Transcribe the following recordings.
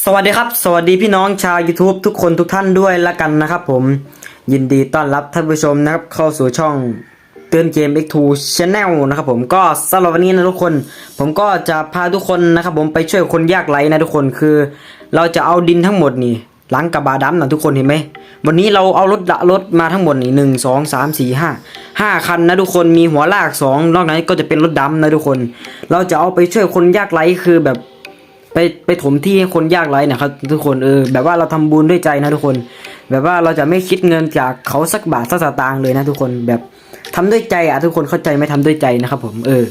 สวัสดีครับ สวัสดีพี่น้องชาว YouTube ทุกคนทุกท่านด้วยละกันนะครับผมยินดีต้อนรับท่านผู้ชมนะครับเข้าสู่ช่องเตือนเกม X2 Channel นะครับผมก็สำหรับวันนี้นะทุกคน ผมก็จะพาทุกคนนะครับผมไปช่วยคนยากไร้นะทุกคนคือ เราจะเอาดินทั้งหมดนี่หลังกระบะดำนะทุกคนเห็นไหมวันนี้เราเอารถรถมาทั้งหมดนี่หนึ่งสองสามสี่ห้าห้าคันนะทุกคนมีหัวลากสองนอกนั้นก็จะเป็นรถดำนะทุกคน เราจะเอาไปช่วยคนยากไร้คือแบบ ไปไปถมที่ให้คนยากไร้นะครับ ทุกคนเออแบบว่าเราทำบุญด้วยใจนะทุกคน แบบว่าเราจะไม่คิดเงินจากเขาสักบาทสักสตางค์เลยนะทุกคนแบบทำด้วยใจอะทุกคนเข้าใจไหม่ทำด้วยใจนะครับผมเออ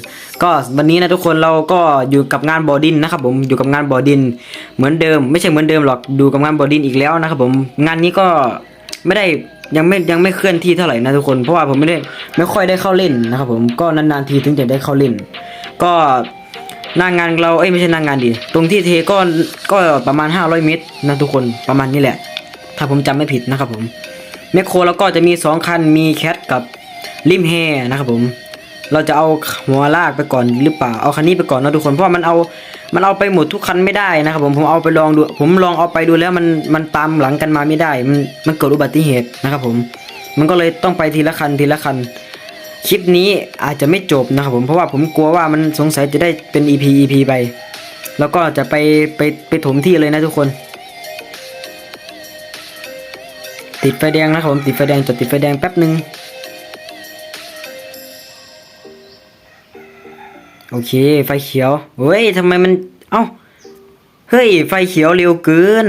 ก็วันนี้นะทุกคนเราก็อยู่กับงานบอดินนะครับผมอยู่กับงานบอดิน เหมือนเดิม ไม่ใช่เหมือนเดิมหรอกดูกับงานบอดินอีกแล้วนะครับผมงานนี้ก็ไม่ได้ยังไม่ยังไม่เคลื่อนที่เท่าไหร่นะทุกคนเพราะว่าผมไม่ได้ไม่ค่อยได้เข้าเล่นนะครับผมก็นานๆทีถึงจะได้เข้าเล่น ก็ หน้างงานเราเอ้ยไม่ใช่หน้างงานดิตรงที่เทก็ก็ประมาณ 500 เมตรนะทุกคนประมาณนี้แหละ ถ้าผมจำไม่ผิดนะครับผมแมคโครแล้วก็จะมี 2 คันมีแคทกับริมแฮนะครับผม เราจะเอาหัวลากไปก่อนหรือเปล่าเอาคันนี้ไปก่อนนะทุกคนเพราะมันเอามันเอาไปหมดทุกคันไม่ได้นะครับผมผมเอาไปลองดูผมลองเอาไปดูแล้วมันมันตามหลังกันมาไม่ได้ มันมันเกิดอุบัติเหตุนะครับผม มันก็เลยต้องไปทีละคันทีละคัน คลิปนี้อาจจะไม่จบนะครับผมเพราะว่าผมกลัวว่ามันสงสัยจะได้เป็น EP EP ไป แล้วก็จะไปไปไปถมที่เลยนะทุกคน ติดไฟแดงนะครับผมติดไฟแดงจอดติดไฟแดงแป๊บหนึ่งโอเค ไฟเขียวเฮ้ยทำไมมันเอ้าเฮ้ย ไฟเขียวเร็วเกิน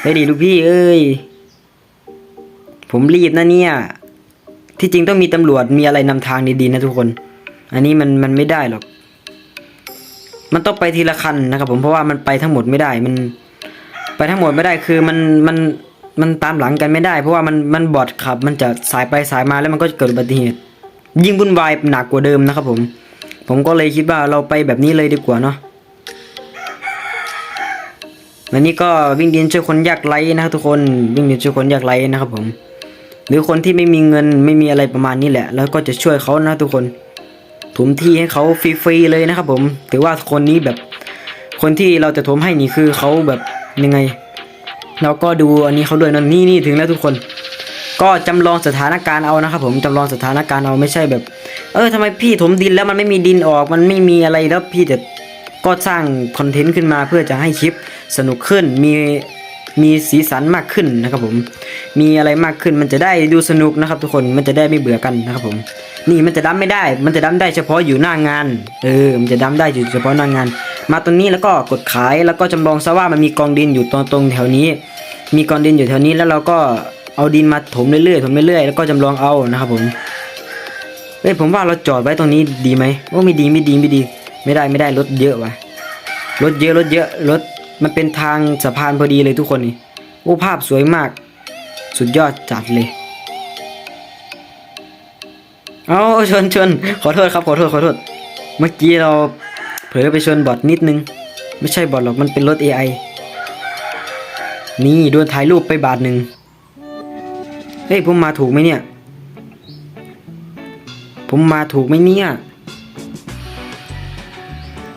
ไปดิลูกพี่เอ้ย ผมรีบนะเนี่ย ที่จริงต้องมีตำรวจมีอะไรนำทางดีๆนะทุกคน อันนี้มันมันไม่ได้หรอก มันต้องไปทีละคันนะครับ ผมเพราะว่ามันไปทั้งหมดไม่ได้ มันไปทั้งหมดไม่ได้คือมันมันมันตามหลังกันไม่ได้ เพราะว่ามันมันบอดขับ มันจะสายไปสายมาแล้วมันก็จะเกิดอุบัติเหตุ ยิ่งวุ่นวายหนักกว่าเดิมนะครับผม ผมก็เลยคิดว่าเราไปแบบนี้เลยดีกว่าเนาะวันนี้ก็วิ่งดินช่วยคนยากไร้นะครับทุกคนวิ่งดินช่วยคนยากไร้นะครับผม หรือคนที่ไม่มีเงินไม่มีอะไรประมาณนี้แหละ แล้วก็จะช่วยเขานะทุกคนถมที่ให้เขาฟรีๆเลยนะครับผม ถือว่าคนนี้แบบ คนที่เราจะถมให้นี่คือเขาแบบยังไง เราก็ดูอันนี้เขาด้วยนะนี่นี่ถึงแล้วทุกคน ก็จำลองสถานการณ์เอานะครับผมจำลองสถานการณ์เอาไม่ใช่แบบ เออทำไมพี่ถมดินแล้วมันไม่มีดินออกมันไม่มีอะไรแล้วพี่จะก็สร้างคอนเทนต์ขึ้นมาเพื่อจะให้คลิปสนุกขึ้นมี มีสีสันมากขึ้นนะครับผม มีอะไรมากขึ้นมันจะได้ดูสนุกนะครับ ทุกคนมันจะได้ไม่เบื่อกันนะครับผม นี่มันจะดั้มไม่ได้ มันจะดั้มได้เฉพาะอยู่หน้างาน เออ มันจะดั้มได้อยู่เฉพาะหน้างาน มาตรงนี้แล้วก็กดขายแล้วก็จำลองซะว่ามันมีกองดินอยู่ตรงตรงแถวนี้ มีกองดินอยู่แถวนี้แล้วเราก็เอาดินมาถมเรื่อยๆถมเรื่อยๆแล้วก็จำลองเอานะครับผมเฮ้ยผมว่าเราจอดไว้ตรงนี้ดีไหมโอ้ไม่ดีไม่ดีไม่ดี ไม่ได้ไม่ได้รถเยอะว่ะรถเยอะรถเยอะรถ มันเป็นทางสะพานพอดีเลยทุกคนนี่โอ้ภาพสวยมาก สุดยอดจัดเลย เอาชนชนขอโทษครับขอโทษขอโทษ เมื่อกี้เราเผลอไปชนบอทนิดนึง ไม่ใช่บอทหรอกมันเป็นรถ AI นี่โดนถ่ายรูปไปบาทหนึ่งเฮ้ยผมมาถูกไหมเนี่ย ผมมาถูกไหมเนี่ย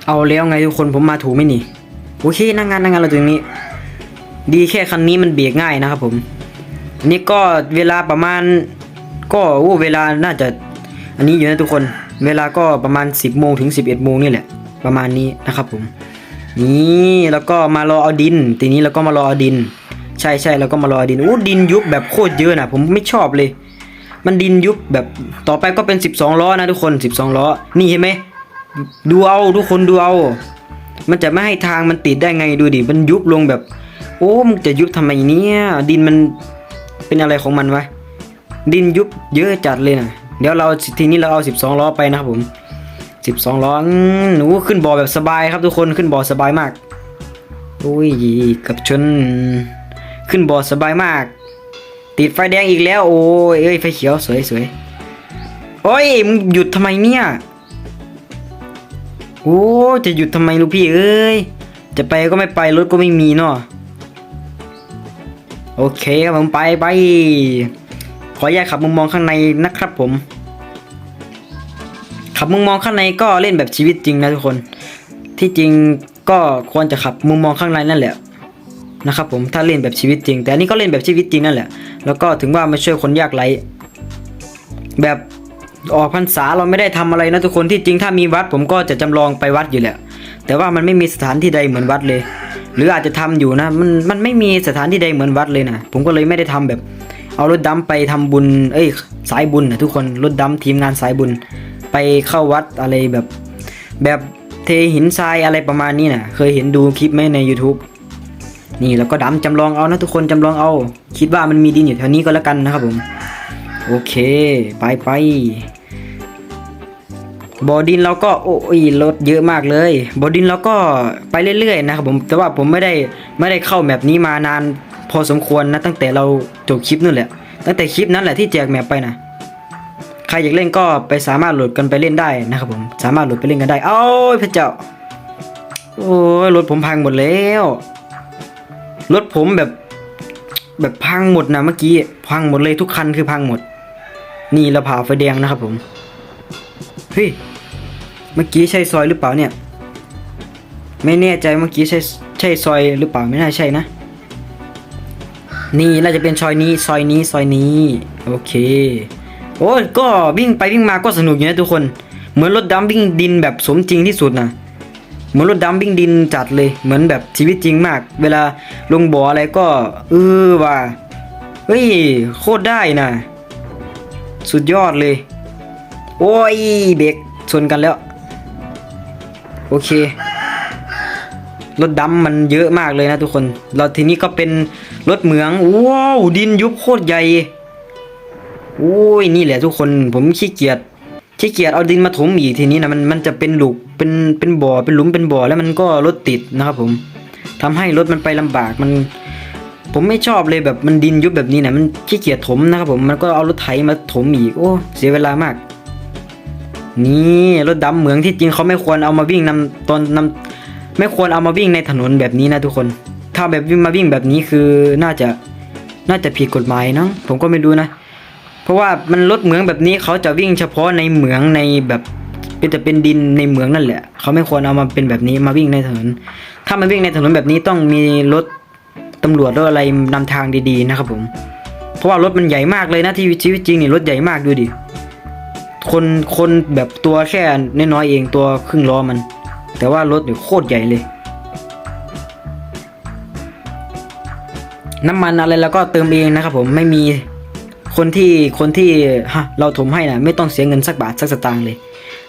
เอาแล้วไงทุกคนผมมาถูกไหมนี่ โอเคนั่งงานนั่งงานเราตรงนี้ ดีแค่คันนี้มันเบรกง่ายนะครับผมอันนี้ก็เวลาประมาณ ก็โอ้เวลาน่าจะ อันนี้อยู่นะทุกคน เวลาก็ประมาณ 10โมงถึง 11โมงนี่แหละ ประมาณนี้นะครับผม นี่แล้วก็มารอเอาดิน ทีนี้เราก็มารอเอาดิน ใช่ใช่แล้วก็มารอเอาดินอู้ดินยุบแบบโคตรเยอะนะผมไม่ชอบเลย มันดินยุบแบบต่อไปก็เป็น 12ล้อนะทุกคน 12ล้อนี่เห็นไหมดูเอาทุกคนดูเอา มันจะไม่ให้ทางมันติดได้ไงดูดิ มันยุบลงแบบ โอ้มันจะยุบทำไมเนี่ยดินมันเป็นอะไรของมันวะ ดินยุบเยอะจัดเลยนะเดี๋ยวเราทีนี้เราเอา 12 ล้อไปนะครับผม 12 ล้อหนูขึ้นบ่อแบบสบายครับทุกคนขึ้นบ่อสบายมากอุ้ยกับชน ขึ้นบ่อสบายมาก ติดไฟแดงอีกแล้ว โอ้ยเอ้ยไฟเขียวสวยสวยโอ้ยมึงหยุดทำไมเนี่ย โอ้จะหยุดทำไมลูกพี่เอ้ย จะไปก็ไม่ไปรถก็ไม่มีเนาะโอเคครับผมไปไป ขออนุญาตขับมุมมองข้างในนะครับผม ขับมุมมองข้างในก็เล่นแบบชีวิตจริงนะทุกคน ที่จริงก็ควรจะขับมุมมองข้างในนั่นแหละนะครับผมถ้าเล่นแบบชีวิตจริง แต่อันนี้ก็เล่นแบบชีวิตจริงนั่นแหละ แล้วก็ถึงว่ามาช่วยคนยากไร้แบบ ออกพรรษาเราไม่ได้ทำอะไรนะทุกคนที่จริงถ้ามีวัด ผมก็จะจำลองไปวัดอยู่แหละ แต่ว่ามันไม่มีสถานที่ใดเหมือนวัดเลย หรืออาจจะทำอยู่นะมันมันไม่มีสถานที่ใดเหมือนวัดเลยนะผมก็เลยไม่ได้ทำแบบ เอารถดำไปทำบุญ เอ้ย สายบุญนะทุกคนรถดำทีมงานสายบุญ ไปเข้าวัดอะไรแบบ แบบเทหินทรายอะไรประมาณนี้นะเคยเห็นดูคลิปไหมใน YouTube นี่แล้วก็ดำจำลองเอานะทุกคนจำลองเอา คิดว่ามันมีดินอยู่แถวนี้ก็แล้วกันนะครับผม โอเค ไปไปบอดินเราก็โอ้ยรถเยอะมากเลยบอดินเราก็ไปเรื่อยๆนะครับผมแต่ว่าผมไม่ได้ไม่ได้เข้าแมปนี้มานานพอสมควรนะตั้งแต่เราจบคลิปนู่นแหละ ตั้งแต่คลิปนั้นแหละที่แจกแมปไปนะใครอยากเล่นก็ไปสามารถโหลดกันไปเล่นได้นะครับผมสามารถโหลดไปเล่นกันได้เอ้ยพระเจ้าโอ้ยรถผมพังหมดแล้วรถผมแบบแบบพังหมดนะเมื่อกี้พังหมดเลยทุกคันคือพังหมด นี่เราผ่าไฟแดงนะครับผม เฮ้ย เมื่อกี้ใช่ซอยหรือเปล่าเนี่ย ไม่แน่ใจเมื่อกี้ใช่ใช่ซอยหรือเปล่าไม่น่าใช่นะ นี่น่าจะเป็นซอยนี้ซอยนี้ซอยนี้โอเค โอ้ก็วิ่งไปวิ่งมาก็สนุกอยู่นะทุกคน เหมือนรถดำวิ่งดินแบบสมจริงที่สุดนะเหมือนรถดำวิ่งดินจัดเลยเหมือนแบบชีวิตจริงมาก เวลาลงบ่ออะไรก็เออว่าเฮ้ยโคตรได้นะ สุดยอดเลย โอ้ยเบรกชนกันแล้ว โอเค รถดำมันเยอะมากเลยนะทุกคนแล้วทีนี้ก็เป็นรถเหมือง ว้าว ดินยุบโคตรใหญ่โอ้ยนี่แหละทุกคนผมขี้เกียจขี้เกียจเอาดินมาถมอีกทีนี้นะมันมันจะเป็นหลุกเป็นเป็นบ่อเป็นหลุมเป็นบ่อแล้วมันก็รถติดนะครับผมทำให้รถมันไปลำบากมัน ผมไม่ชอบเลยแบบมันดินยุบแบบนี้นะมันขี้เกียจถมนะครับผมมันก็เอารถไถมาถมอีกโอ้เสียเวลามาก นี่รถดำเหมืองที่จริงเขาไม่ควรเอามาวิ่งนำตอนนำไม่ควรเอามาวิ่งในถนนแบบนี้นะทุกคน ถ้าแบบวิ่งมาวิ่งแบบนี้คือน่าจะน่าจะผิดกฎหมายนะผมก็ไม่รู้นะ เพราะว่ามันรถเหมืองแบบนี้เขาจะวิ่งเฉพาะในเหมืองในแบบเป็นแต่เป็นดินในเหมืองนั่นแหละ เขาไม่ควรเอามาเป็นแบบนี้มาวิ่งในถนน ถ้ามาวิ่งในถนนแบบนี้ต้องมีรถ ตำรวจรถอะไรนำทางดีๆนะครับผม เพราะว่ารถมันใหญ่มากเลยนะที่ชีวิตจริงนี่รถใหญ่มากดูดิ คนคนแบบตัวแค่น้อยๆเองตัวครึ่งล้อมัน แต่ว่ารถเนี่ยโคตรใหญ่เลย น้ำมันอะไรแล้วก็เติมเองนะครับผมไม่มีคนที่คนที่ฮะเราถมให้นะไม่ต้องเสียเงินสักบาทสักสตางค์เลย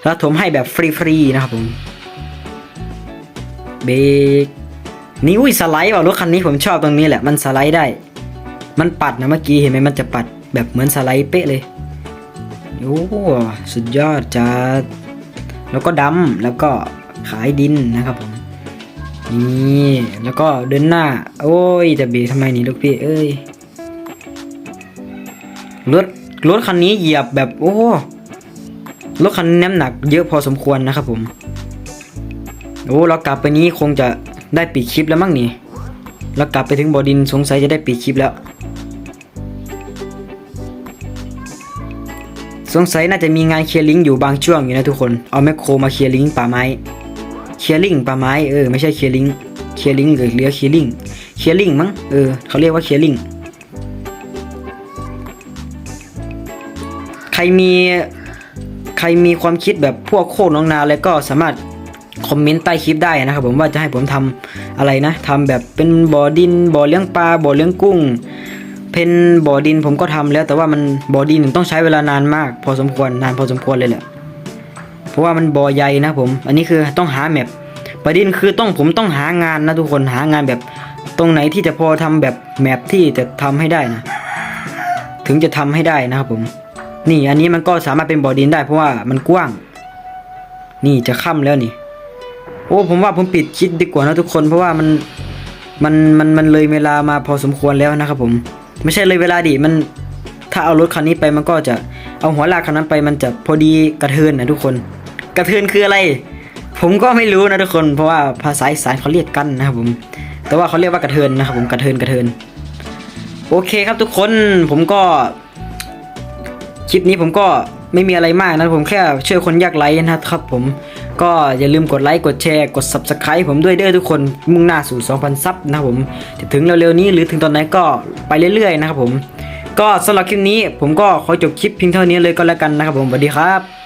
เราถมให้แบบฟรีๆนะครับผมเบรก นี่อุ้ยสไลด์ว่ะรถคันนี้ผมชอบตรงนี้แหละมันสไลด์ได้ มันปัดนะเมื่อกี้เห็นไหมมันจะปัดแบบเหมือนสไลด์เป๊ะเลยโอ้สุดยอดจัดแล้วก็ดำแล้วก็ขายดินนะครับผมนี่แล้วก็เดินหน้า โอ้ยจะเบรกทำไมนี่ลูกพี่เอ้ยรถรถคันนี้เหยียบแบบโอ้รถคันนี้น้ำหนักเยอะพอสมควรนะครับผมโอ้เรากลับไปนี้คงจะ ได้ปิดคลิปแล้วมั้งนี่เรากลับไปถึงบอดินสงสัยจะได้ปิดคลิปแล้ว สงสัยน่าจะมีงานเคลียร์ลิงอยู่บางช่วงอยู่นะทุกคน เอาแมคโครมาเคลียร์ลิงป่าไม้ เคลียร์ลิงป่าไม้เออไม่ใช่เคลียร์ลิงเคลียร์ลิงหรือเรียกเคลียร์ลิงเคลียร์ลิงมั้งเออเขาเรียกว่าเคลียร์ลิงใครมีใครมีความคิดแบบพวกโคกน้องนาแล้วก็สามารถ คอมเมนต์ใต้คลิปได้นะครับผมว่าจะให้ผมทำอะไรนะทำแบบเป็นบ่อดินบ่อเลี้ยงปลาบ่อเลี้ยงกุ้ง เพนบ่อดินผมก็ทำแล้ว แต่ว่ามันบ่อดินต้องใช้เวลานานมาก พอสมควรนานพอสมควรเลยแหละเพราะว่ามันบ่อใหญ่นะผม อันนี้คือต้องหาแมปประเด็นคือต้องผมต้องหางานนะทุกคนหางานแบบตรงไหนที่จะพอทำแบบแมปที่จะทำให้ได้นะถึงจะทำให้ได้นะครับผม นี่อันนี้มันก็สามารถเป็นบ่อดินได้เพราะว่ามันกว้าง นี่จะค่ำแล้วนี่ โอ้ผมว่าผมปิดคลิดดีกว่านะทุกคน เพราะว่ามันมันมันมันเลยเวลามาพอสมควรแล้วนะครับผม ไม่ใช่เลยเวลาดิมันถ้าเอารถคันนี้ไปมันก็จะเอาหัวลากคันนั้นไปมันจะพอดีกระเทินนะทุกคน กระเทินคืออะไร ผมก็ไม่รู้นะทุกคน เพราะว่าภาษาอีสานเขาเรียกกันนะครับผม แต่ว่าเขาเรียกว่ากระเทินนะครับผมกระเทินกระเทินโอเคครับทุกคนผมก็คลิปนี้ผมก็ไม่มีอะไรมากนะผมแค่ช่วยคนยากไร้นะครับผม ก็อย่าลืมกดไลค์กดแชร์กด subscribe ผมด้วยเด้อทุกคนมุ่งหน้าสู่ 2,000 ซับนะครับผมจะถึงเร็วๆนี้หรือถึงตอนไหนก็ไปเรื่อยๆนะครับผม ก็สำหรับคลิปนี้ผมก็ขอจบคลิปเพียงเท่านี้เลยก็แล้วกันนะครับผมสวัสดีครับ